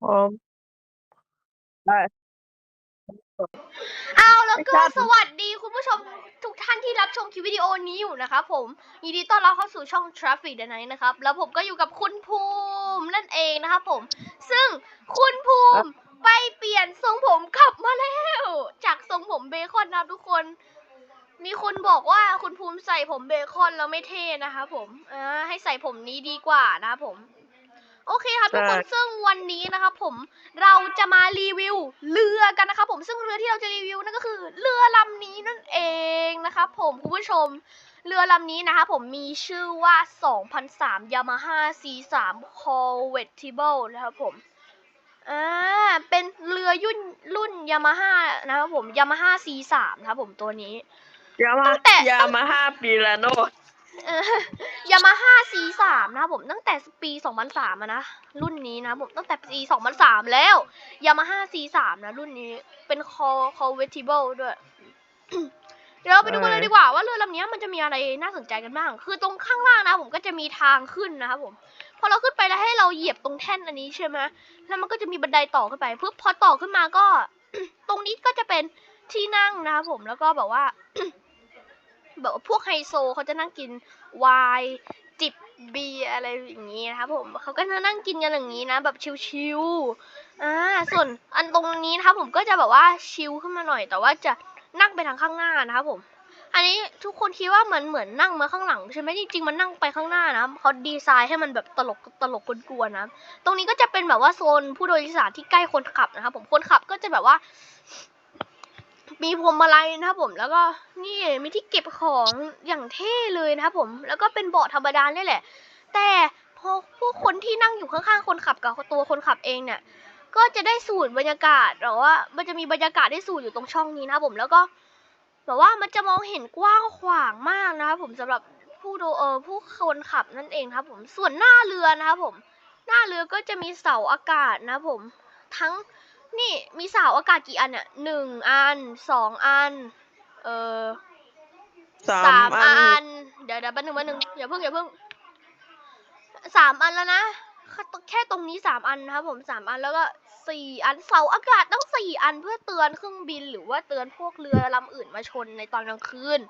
พร้อมได้ เอาแล้วก็ไม่ทราบสวัสดีคุณผู้ชมทุกท่านที่รับชมคลิปวิดีโอนี้อยู่นะครับผมยินดีต้อนรับเข้าสู่ช่อง Traffic The Night นะครับ แล้วผมก็อยู่กับคุณภูมินั่นเองนะครับผม ซึ่งคุณภูมิไปเปลี่ยนทรงผมกลับมาแล้ว จากทรงผมเบคอนนะครับทุกคน มีคนบอกว่าคุณภูมิใส่ผมเบคอนแล้วไม่เท่นะครับผมอ่าให้ใส่ผมนี้ดีกว่านะครับผม โอเคครับทุกคนใช่ซึ่งวันนี้นะครับผมเราจะมารีวิวเรือกันนะครับผมซึ่งเรือที่เราจะรีวิวนั่นก็คือ เรือลำนี้นั่นเองนะครับผมคุณผู้ชมเรือลำนี้นะครับผมมีชื่อว่า 2003 Yamaha C3 Convertible นะครับผมอ่าเป็นเรือยุ่นรุ่น Yamaha นะครับผม Yamaha C3 นะครับผมตัวนี้ ยามาตั้งแต่ ยามาฮ่าปีลาโน ยามาฮ่า C3 นะผมตั้งแต่ปี 2003นะรุ่นนี้นะผมตั้งแต่ปี 2003 แล้วยามาฮ่า C3 นะรุ่นนี้เป็น call convertible ด้วย เดี๋ยวเราไปดูกันเลยดีกว่าว่าเรือลำนี้มันจะมีอะไรน่าสนใจกันบ้าง คือตรงข้างล่างนะผมก็จะมีทางขึ้นนะครับผมพอเราขึ้นไปแล้วให้เราเหยียบตรงแท่นอันนี้ใช่ไหมแล้วมันก็จะมีบันไดต่อขึ้นไปเพื่อพอต่อขึ้นมาก็ ตรงนี้ก็จะเป็นที่นั่งนะครับผมแล้วก็แบบว่า แบบว่าพวกไฮโซเขาจะนั่งกินไวน์จิบเบียอะไรอย่างนี้นะครับผมเขาก็จะนั่งกินกันอย่างนี้นะ แบบชิวๆอ่าส่วนอันตรงนี้นะครับผมก็จะแบบว่าชิลขึ้นมาหน่อย แต่ว่าจะนั่งไปทางข้างหน้านะครับผม อันนี้ทุกคนคิดว่ามันเหมือนนั่งมาข้างหลังใช่ไหมจริงๆมันนั่งไปข้างหน้านะเขาดีไซน์ให้มันแบบตลกตลกกวนๆนะ ตรงนี้ก็จะเป็นแบบว่าโซนผู้โดยสารที่ใกล้คนขับนะครับผมคนขับก็จะแบบว่า มีพวงมาลัยนะครับผมแล้วก็นี่มีที่เก็บของอย่างเท่เลยนะครับผม แล้วก็เป็นเบาะธรรมดาเนี่ยแหละ แต่พอผู้คนที่นั่งอยู่ข้างๆคนขับกับตัวคนขับเองเนี่ย ก็จะได้สูดบรรยากาศหรือว่า มันจะมีบรรยากาศได้สูดอยู่ตรงช่องนี้นะครับผมแล้วก็แบบว่ามันจะมองเห็นกว้างขวางมากนะครับผมสำหรับผู้โดเออผู้คนขับนั่นเองครับผมส่วนหน้าเรือนะครับผม หน้าเรือก็จะมีเสาอากาศนะครับผม ทั้ง นี่มีเสาอากาศกี่อันเนี่ยหนึ่งอันสองอัน เออสาสามมอัอันนเดี๋ยวเดี๋ยวแป๊บนึงแป๊บนึงอย่าเพิ่งอย่าเพิ่งสามอันแล้วนะ แค่ตรงนี้สามอันนะครับผมสามอันแล้วก็สี่อันเสาอากาศต้องสี่อันเพื่อเตือนเครื่องบินหรือว่าเตือนพวกเรือลำอื่นมาชนในตอนกลางคืน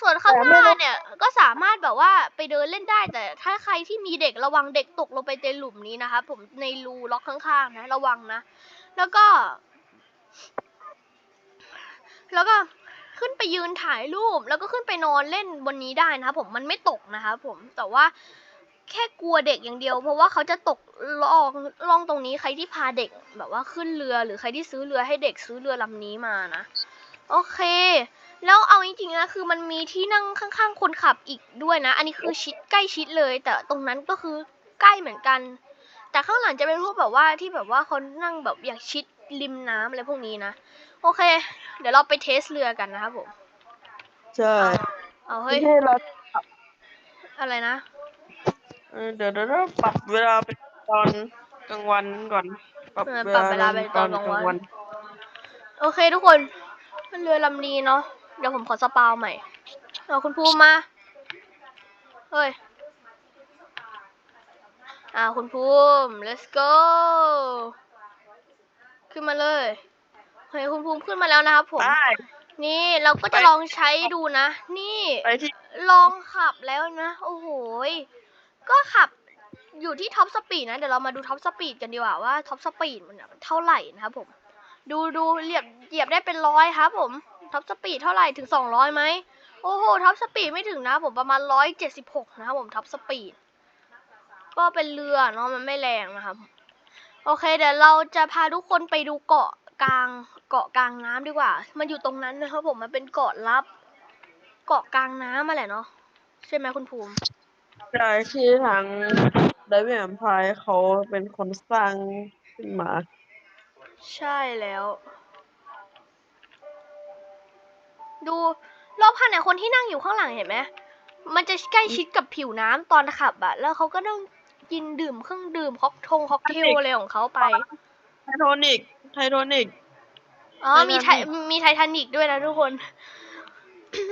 ส่วนข้างหน้าเนี่ยก็สามารถแบบว่าไปเดินเล่นได้แต่ถ้าใครที่มีเด็กระวังเด็กตกลงไปในหลุมนี้นะครับผมในรูล็อกข้างๆนะ ระวังนะ แล้วก็ แล้วก็ขึ้นไปยืนถ่ายรูป แล้วก็ขึ้นไปนอนเล่นบนนี้ได้นะครับผมมันไม่ตกนะครับผมแต่ว่าแค่กลัวเด็กอย่างเดียว เพราะว่าเขาจะตกล่องล่องตรงนี้ใครที่พาเด็กแบบว่าขึ้นเรือหรือใครที่ซื้อเรือให้เด็กซื้อเรือลำนี้มานะโอเค แล้วเอาจริงๆนะคือมันมีที่นั่งข้างๆ คนขับอีกด้วยนะ อันนี้คือชิดใกล้ชิดเลย แต่ตรงนั้นก็คือใกล้เหมือนกัน แต่ข้างหลังจะเป็นพวกแบบว่าที่แบบว่าเขานั่งแบบอย่างชิดริมน้ำอะไรพวกนี้นะ โอเค เดี๋ยวเราไปเทสเรือกันนะครับผมใช่เอาไม่เฮ้ยใช่เราอะไรนะเออเดี๋ยวเดี๋ยวเราปรับเวลาเป็นตอนกลางวันก่อนปรับเออปรับเวลาเป็นตอนกลางวันนโอเคทุกคนมันเรือลำนี้เนาะเดี๋ยวผมขอสปาวใหม่เอาคุณภูมิมาเฮ้ย อ่าคุณภูมิ let's go ขึ้นมาเลยเฮ้ยคุณภูมิขึ้นมาแล้วนะครับผม ได้นี่เราก็จะไปลองใช้ดูนะ นี่ไปที่ลองขับแล้วนะ โอ้โหยก็ขับอยู่ที่ท็อปสปีดนะ เดี๋ยวเรามาดูท็อปสปีดกันดีกว่าว่าท็อปสปีดมันเท่าไหร่นะครับผม ดูดูเหยียบเหยียบได้เป็นร้อยครับผมท็อปสปีดเท่าไหร่ถึงสองร้อยไหมโอ้โหท็อปสปีดไม่ถึงนะผมประมาณร้อยเจ็ดสิบหกนะครับผมท็อปสปีด ก็เป็นเรือเนาะมันไม่แรงนะครับ โอเค เดี๋ยวเราจะพาทุกคนไปดูเกาะกลางเกาะกลางน้ำดีกว่า มันอยู่ตรงนั้นนะครับผมมันเป็นเกาะลับ เกาะกลางน้ำมาแหละเนาะใช่ไหมคุณภูมิใช่ที่ทางไดเวียมพายเขาเป็นคนสร้างขึ้นมา ใช่แล้ว ดูรอบคันเนี่ยคนที่นั่งอยู่ข้างหลังเห็นไหมมันจะใกล้ชิดกับผิวน้ำตอนขับอะแล้วเขาก็ต้อง กินดื่มเครื่องดื่มค็อกทงค็อกเทลอะไรของเขาไป ไทโทนิกไทโทนิก อ๋อไม่มีไทงั้นมีไททานิกด้วยนะทุกคน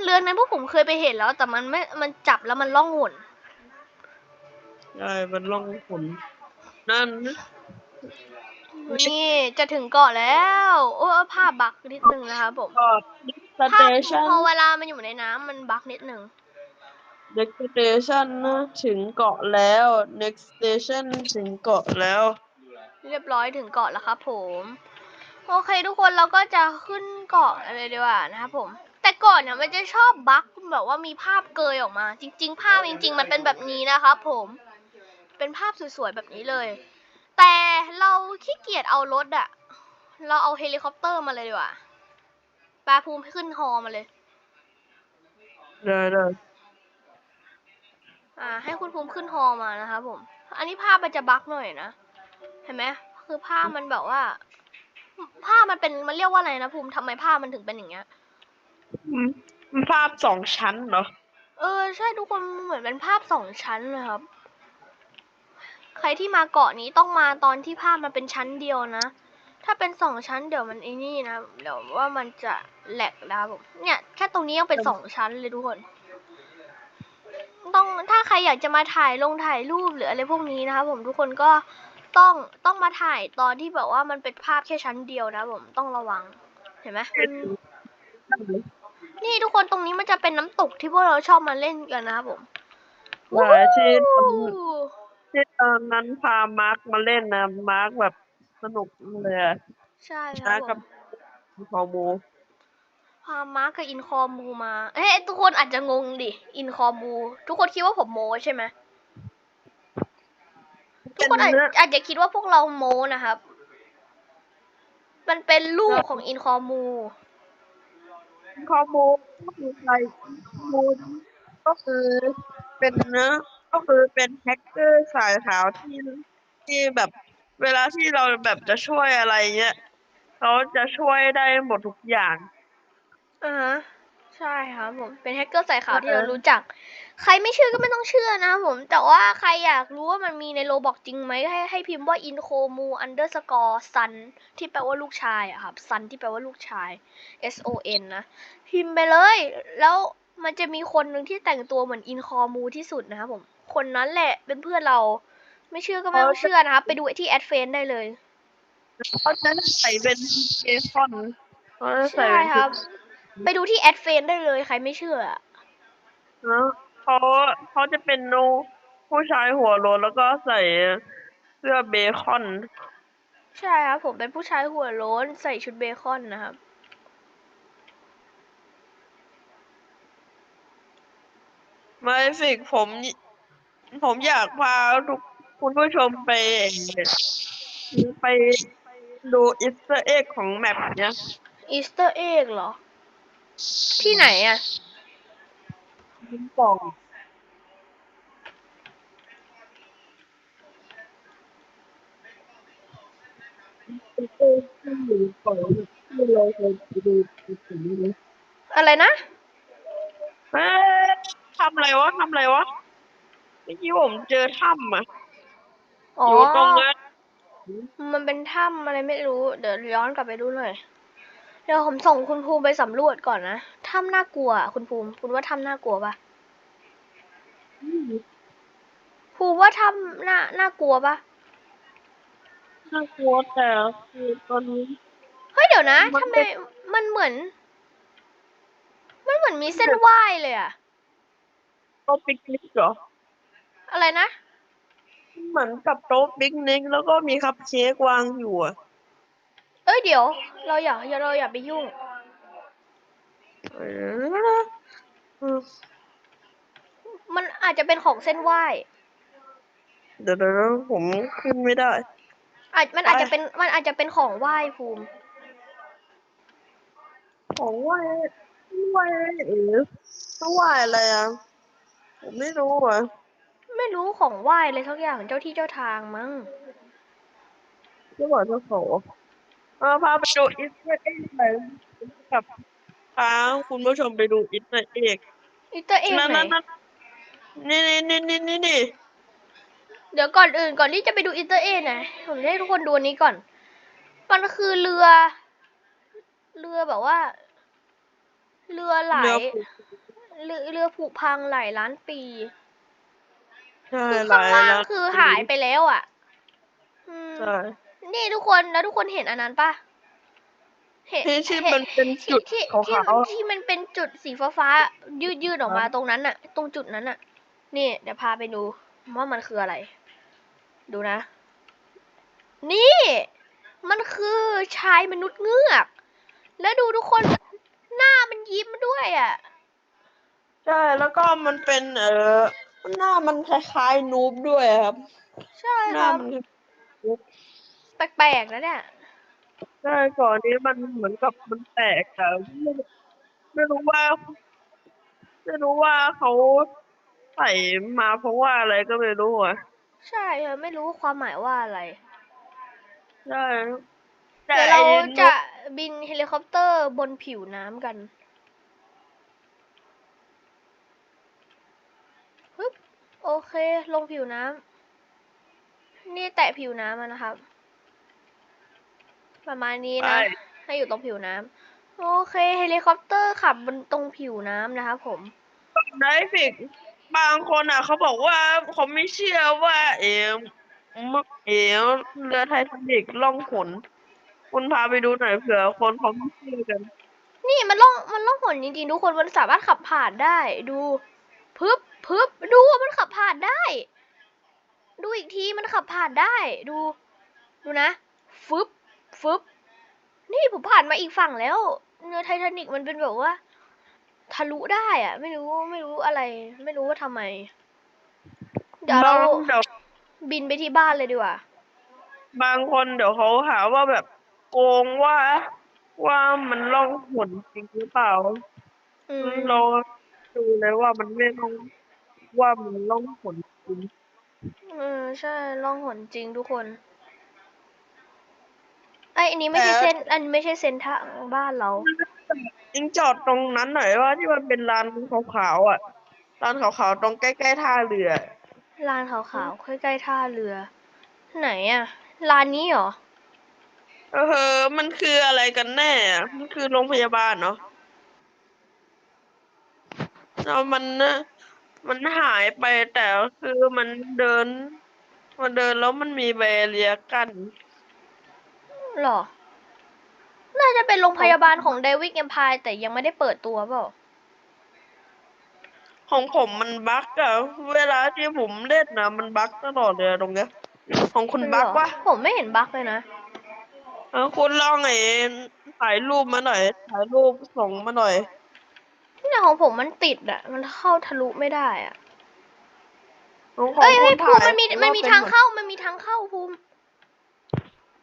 เรือนั้นพวกผมเคยไปเห็นแล้ว แต่มันไม่ มันจับแล้วมันล่องหนใช่มันล่องผลนั่น นี่จะถึงเกาะแล้ว โอ้ภาพบักนิดนึงนะครับผมก็สภาเตพชันพอเวลามันอยู่ในน้ำมันบักนิดนึง next station นะถึงเกาะแล้ว next station ถึงเกาะแล้ว เรียบร้อยถึงเกาะแล้วครับผม โอเคทุกคนเราก็จะขึ้นเกาะเลยดีกว่านะครับผม แต่ก่อนเนี่ยมันจะชอบบั๊กแบบว่ามีภาพเกยออกมา จริง ๆ ภาพจริง ๆ มันเป็นแบบนี้นะครับผม เป็นภาพสวยๆแบบนี้เลย แต่เราขี้เกียจเอารถอะเราเอาเฮลิคอปเตอร์มาเลยดีกว่าปลาภูมิขึ้นฮอมาเลย ได้ได้ อ่า ให้คุณภูมิขึ้นฮอมานะครับผม อันนี้ภาพมันจะบั๊กหน่อยนะ เห็นไหมคือภาพมันแบบว่า ภาพมันเป็นมันเรียกว่าอะไรนะภูมิทำไมภาพมันถึงเป็นอย่างเงี้ยอืมภาพสองชั้นเหรอ เออ ใช่ทุกคนเหมือนเป็นภาพสองชั้นเลยครับ ใครที่มาเกาะนี้ต้องมาตอนที่ภาพมันเป็นชั้นเดียวนะ ถ้าเป็นสองชั้นเดี๋ยวมันไอ้นี่นะ เดี๋ยวว่ามันจะแหลกนะครับผมเนี่ยแค่ตรงนี้ยังเป็นสองชั้นเลยทุกคน ต้องถ้าใครอยากจะมาถ่ายลงถ่ายรูปหรืออะไรพวกนี้นะครับผมทุกคนก็ต้องต้องมาถ่ายตอนที่แบบว่ามันเป็นภาพแค่ชั้นเดียวนะครับผมต้องระวังเห็นไหมมันนี่ทุกคนตรงนี้มันจะเป็นน้ำตกที่พวกเราชอบมาเล่นกันนะครับผมหลายที่ตอนวู้ที่ตอนนั้นพามาร์คมาเล่นนะมาร์คแบบสนุกเลยอะใช่คมารัร์บคผกับมพ อมูพามาร์คกับอินคอมูมา เอ้ยทุกคนอาจจะงงดิ อินคอมู ทุกคนคิดว่าผมโมใช่ไหมทุกคนอาจอาจจะคิดว่าพวกเราโมนะครับ มันเป็นลูกของอินคอมูพอมูก็คือใครมูก็คือเป็นเนื้อก็คือเป็นแฮกเกอร์สายขาวที่ที่แบบเวลาที่เราแบบจะช่วยอะไรเงี้ยเขาจะช่วยได้หมดทุกอย่าง อ่าฮะใช่ครับผมเป็นแฮกเกอร์สายขาวที่เออเรารู้จัก ใครไม่เชื่อก็ไม่ต้องเชื่อนะครับผม แต่ว่าใครอยากรู้ว่ามันมีในโลบอกจริงไหมให้ให้พิมพ์ว่า i n c o m u underscore sun ที่แปลว่าลูกชายอะครับ sun ที่แปลว่าลูกชาย S O N นะ พิมพ์ไปเลย แล้วมันจะมีคนหนึ่งที่แต่งตัวเหมือน i n c o m u ที่สุดนะครับผม คนนั้นแหละเป็นเพื่อนเรา ไม่เชื่อก็ไม่ต้องเชื่อนะครับ ไปดูที่แอดเฟนได้เลยเขาจะใส่เป็นเอคอนเขาจะใส่ใช่เป็นครับ ไปดูที่แอดเฟนได้เลยใครไม่เชื่อเนอะเขาเขาจะเป็นโนผู้ชายหัวโลนแล้วก็ใส่เสื้อเบคอน ใช่ครับผมเป็นผู้ชายหัวโล้นใส่ชุดเบคอนนะครับไม่สิผม ผมอยากพาทุกคุณผู้ชมไป ไปดูอิสเอ็กของแมปเนี้ยอีสเตอร์เอ็กเหรอ ที่ไหนอะกล่องอิสเอ็กที่อยู่กล่องที่เราเคยไปดูถึงนี้อะไรนะ เอ๊ะทำอะไรวะทำอะไรวะเมื่อกี้ผมเจอถ้ำอะอ๋อ ยู่ตรงนั้น มันเป็นถ้ำอะไรไม่รู้ เดี๋ยวย้อนกลับไปดูหน่อย เดี๋ยวผมส่งคุณภูมิไปสำรวจก่อนนะถ้ำน่ากลัวอะคุณภูมิ คุณว่าถ้ำน่ากลัวปะภูมิว่าถ้ำน่าน่ากลัวปะน่ากลัวแต่คือตอนนี้เฮ้ยเดี๋ยวนะมันทำไมเป็นมันเหมือน มันเหมือนมีเส้นว่ายเลยอะโต๊ะปิกนิกเหรอ อะไรนะ เหมือนกับโต๊ะปิกนิกแล้วก็มีคัพเค้กวางอยู่อะ เอ้ยเดี๋ยว เราอย่าเราอย่าไปยุ่งเอออืมมันอาจจะเป็นของเส้นไหว้เดี๋ยวเดี๋ยวผมขึ้นไม่ได้ อาจมันอาจจะไปเป็นมันอาจจะเป็นของไหว้ภูมิ ของไหว้ไหว้เออไหว้อะไรอะผมไม่รู้อะไม่รู้ของไหว้เลยสักอย่างเจ้าที่เจ้าทางมั้งจะบอกเจ้าของ เออพาไปดูอิสราเอลหน่อยกับพาคุณผู้ชมไปดูอิสราเอลอีเตอร์เอ็กนั่นไหนนั่นนั่นนี่นี่นี่นี่นี่นี่เดี๋ยวก่อนอื่นก่อนที่จะไปดูอีเตอร์เอ็กนะผมจะให้ทุกคนดูอันนี้ก่อน มันคือเรือ เรือแบบว่า เรือไหลเรือผูกเรือเรือผุพังหลายล้านปีใช่คือหลาข้างยล่างล้านคือหายไปแล้วอะอืมใช่ นี่ทุกคนแล้วทุกคนเห็นอันนั้นปะเห็นที่ที่เห็มันเป็นจุดที่ขาวที่ๆอะที่มันเป็นจุดสีฟ้าฟ้าๆยืดยืดออกมาครับตรงนั้นน่ะ ตรงจุดนั้นน่ะ นี่ เดี๋ยวพาไปดูว่ามันคืออะไร ดูนะ นี่ มันคือชายมนุษย์เงือก แล้วดูทุกคนหน้ามันยิ้มด้วยอะ ใช่แล้วก็มันเป็นเออหน้ามันคล้ายๆนูบด้วยครับ ใช่หคน้ารับ มัน แปลกๆนะเนี่ย ใช่ก่อนนี้มันเหมือนกับมันแตกแต่ไม่ไม่รู้ว่า ไม่รู้ว่าเขาใส่มาเพราะว่าอะไรก็ไม่รู้อะใช่ครับไม่รู้ความหมายว่าอะไร ใช่แต่เดี๋ยวไอ้เรานูจะบบินเฮลิคอปเตอร์บนผิวน้ำกันฮึบโอเค ลงผิวน้ำนี่แตะผิวน้ำแล้วนะครับ ประมาณนี้ไปนะให้อยู่ตรงผิวน้ำโอเคเฮลิคอปเตอร์ขับบนตรงผิวน้ำนะครับผม ไดฟิกบางคนอะ เขาบอกว่าเขาไม่เชื่อว่า เอ๋มเอ๋เรือไททานิกล่องหนคุณพาไปดูหน่อยเผื่อคนเขาไม่เชื่อกัน นี่มันล่องมันล่องหนจริงๆทุกคนมันสามารถขับผ่านได้ดูพึบพึบดูมันขับผ่านได้ ดูอีกทีมันขับผ่านได้ ดู ดูนะฟึบ ฟึบนี่ผมผ่านมาอีกฝั่งแล้วเรือไททานิกมันเป็นแบบว่า ทะลุได้อะไม่รู้ไม่รู้อะไร ไม่รู้ว่าทำไม เดี๋ยวเราบางเดี๋ยวบินไปที่บ้านเลยดีกว่า บางคนเดี๋ยวเขาหาว่าแบบโกงว่า ว่ามันล่องหนจริงหรือเปล่าอืมเราดูเลยว่ามันไม่ล่องว่ามันล่องหนจริงเออใช่ล่องหนจริงทุกคน ไอยอันนี้ไม่ใช่เส้น อันนี้ไม่ใช่เส้นทางบ้านเรา ยิงจอดตรงนั้นหน่อยว่าที่มันเป็นลานขาวๆอะลานขาวๆตรงใกล้ๆท่าเรือ ลานขาวๆใกล้ๆท่าเรือ ไหนอะลานนี้เหรอ เออ มันคืออะไรกันแน่อะมันคือโรงพยาบาลเนาะแล้วมันนะมันหายไปแต่คือมันเดิน มันเดินแล้วมันมีแบเรียกั้น หรอ น่าจะเป็นโรงพยาบาลของเดวิดเอมพายแต่ยังไม่ได้เปิดตัวเปล่า ของผมมันบั๊กอะเวลาที่ผมเล่นนะมันบั๊กตลอดเลยอะตรงเนี้ย ของคุณบั๊กเหรอปะผมไม่เห็นบั๊กเลยนะเออคุณลองไอ้ถ่ายรูปมาหน่อย ถ่ายรูปส่งมาหน่อยเนี่ยของผมมันติดอะมันเข้าทะลุไม่ได้อะของของเอ้ยคุเฮ้ยณภูถ่ายมิมันมีมันมีว่ป็ทางหดเข้ามันมีทางเข้าภูมิ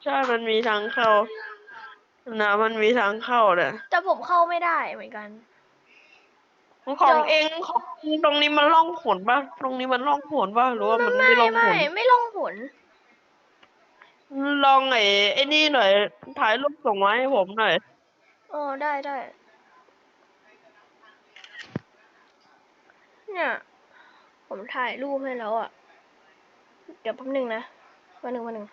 ใช่มันมีทางเข้านะมันมีทางเข้าเนี่ยแต่ผมเข้าไม่ได้เหมือนกัน ของของเดี๋ยวเองของตรงนี้มันล่องหนปะตรงนี้มันล่องหนปะหรือว่ามันไม่ไม่ล่องไม่หนไม่ล่องหนลองไอ้ไอ้นี่หน่อยถ่ายรูปส่งมาให้ผมหน่อยอ๋อได้ได้เนี่ย ผมถ่ายรูปให้แล้วอะ เดี๋ยวแป๊บหนึงนะแป๊บหนึงแป๊บหนึง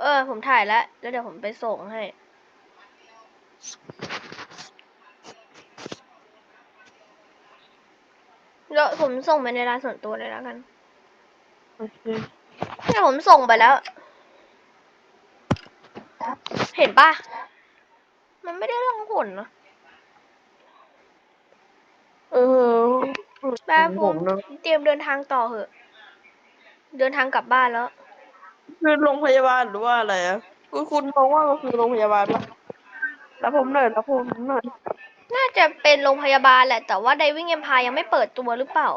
เออ ผมถ่ายแล้ว แล้วเดี๋ยวผมไปส่งให้แล้วผมส่งไปในไลน์ส่วนตัวเลยแล้วกันโอเคเนี่ยผมส่งไปแล้ว เห็นปะมันไม่ได้ลองผลนะเออแป๊บผผมมนะเตรียมเดินทางต่อเหอะ เดินทางกลับบ้านแล้ว คือโรงพยาบาลหรือว่าอะไรอะคุณคุณมองว่ามันคือโรงพยาบาลปะแล้วผมหน่อยแล้วผมหน่อยน่าจะเป็นโรงพยาบาลแหละ แต่ว่าไดวิ่งเอ็มพายยังไม่เปิดตัวหรือเปล่า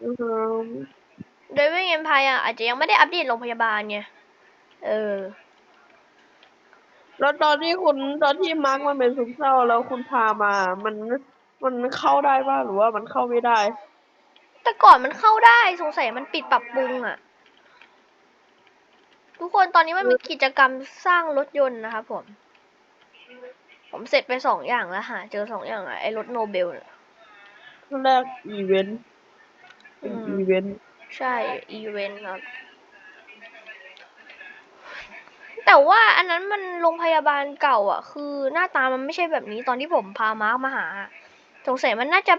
เออไดวิ่งเอ็มพายอะอาจจะยังไม่ได้อัปเดตโรงพยาบาลไงเออ แล้วตอนที่คุณตอนที่มาร์กมันเป็นซึมเศร้าแล้วคุณพามา มันมันเข้าได้ป่ะหรือว่ามันเข้าไม่ได้ แต่ก่อนมันเข้าได้สงสัยมันปิดปรับปรุงอะทุกคนตอนนี้มันมีกิจกรรมสร้างรถยนต์นะครับผม ผมเสร็จไปสองอย่างแล้วหาเจอสองอย่างอะไอ้รถโนเบลเนี่ยแรกอีเวนต์เป็นอืมอีเวนต์ใช่ อีเวนต์ครับ แต่ว่าอันนั้นมันโรงพยาบาลเก่า อะ คือหน้าตามันไม่ใช่แบบนี้ตอนที่ผมพามาร์คมาหา สงสัยมันน่าจะ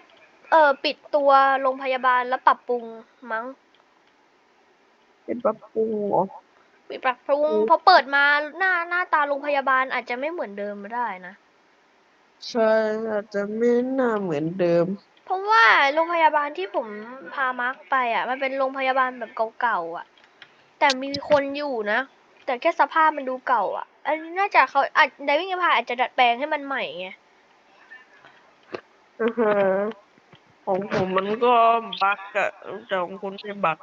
เออปิดตัวโรงพยาบาลแล้วปรับปรุงมั้งเป็นปรับปรุงเหรอปิดปรับปรุงอืมพอเปิดมาหน้าหน้าตาโรงพยาบาลอาจจะไม่เหมือนเดิมมาได้นะใช่อาจจะไม่น่าเหมือนเดิม เพราะว่าโรงพยาบาลที่ผมพามาร์คไปอะ มันเป็นโรงพยาบาลแบบเก่าๆอะ แต่มีคนอยู่นะ แต่แค่สภาพมันดูเก่า อะ อันนี้น่าจะเขาอาจไดวิ่งพาอาจจะดัดแปลงให้มันใหม่ไงอือฮะ ของผมมันก็บักอะแต่ของคุณไม่บัก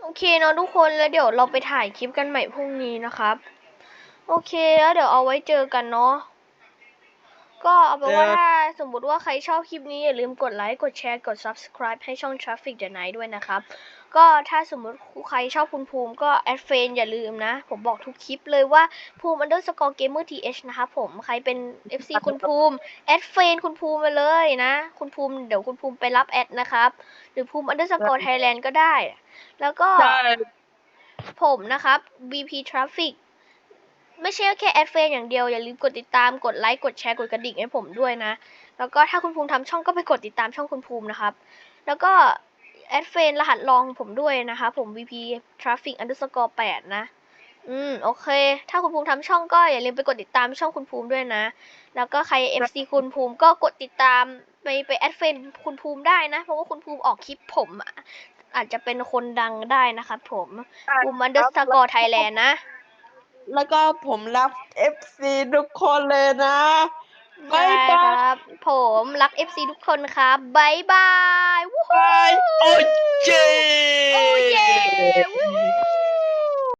โอเคเนาะทุกคนแล้วเดี๋ยวเราไปถ่ายคลิปกันใหม่พรุ่งนี้นะครับ โอเคแล้วเดี๋ยวเอาไว้เจอกันเนาะ ก็เอาเป็นว่าถ้าสมมุติว่าใครชอบคลิปนี้ อย่าลืมกดไลค์ กดแชร์ กด subscribe ให้ช่อง Traffic the Night ด้วยนะครับ ก็ถ้าสมมติใครชอบคุณภูมิก็แอดเฟนอย่าลืมนะ ผมบอกทุกคลิปเลยว่าภูมิ underscore gamer th นะครับผมใครเป็น FC คุณภูมิแอดเฟนคุณภูมิมาเลยนะ คุณภูมิเดี๋ยวคุณภูมิไปรับแอดนะครับ หรือภูมิ underscore thailand ก็ได้ แล้วก็ใช่ผมนะครับ BP Traffic ไม่ใช่แค่แอดเฟนอย่างเดียว อย่าลืมกดติดตามกดไลค์กดแชร์กดกระดิ่งให้ผมด้วยนะ แล้วก็ถ้าคุณภูมิทำช่องก็ไปกดติดตามช่องคุณภูมินะครับ แล้วก็แอดเฟนรหัสรองผมด้วยนะคะผม VP Traffic underscore 8นะอืมโอเค ถ้าคุณภูมิทำช่องก็อย่าลืมไปกดติดตามช่องคุณภูมิด้วยนะ แล้วก็ใคร FC คุณภูมิก็กดติดตามไปไปแอดเฟนคุณภูมิได้นะ เพราะว่าคุณภูมิออกคลิปผมอะอาจจะเป็นคนดังได้นะครับผมภูมิ underscore Thailand นะ แล้วก็ผมรับ FC ทุกคนเลยนะบาใช่ยบาคยรับ ผมรัก FC ทุกคนครับบายบายวู้ฮู้บายโอเจโอเจวู้ฮู้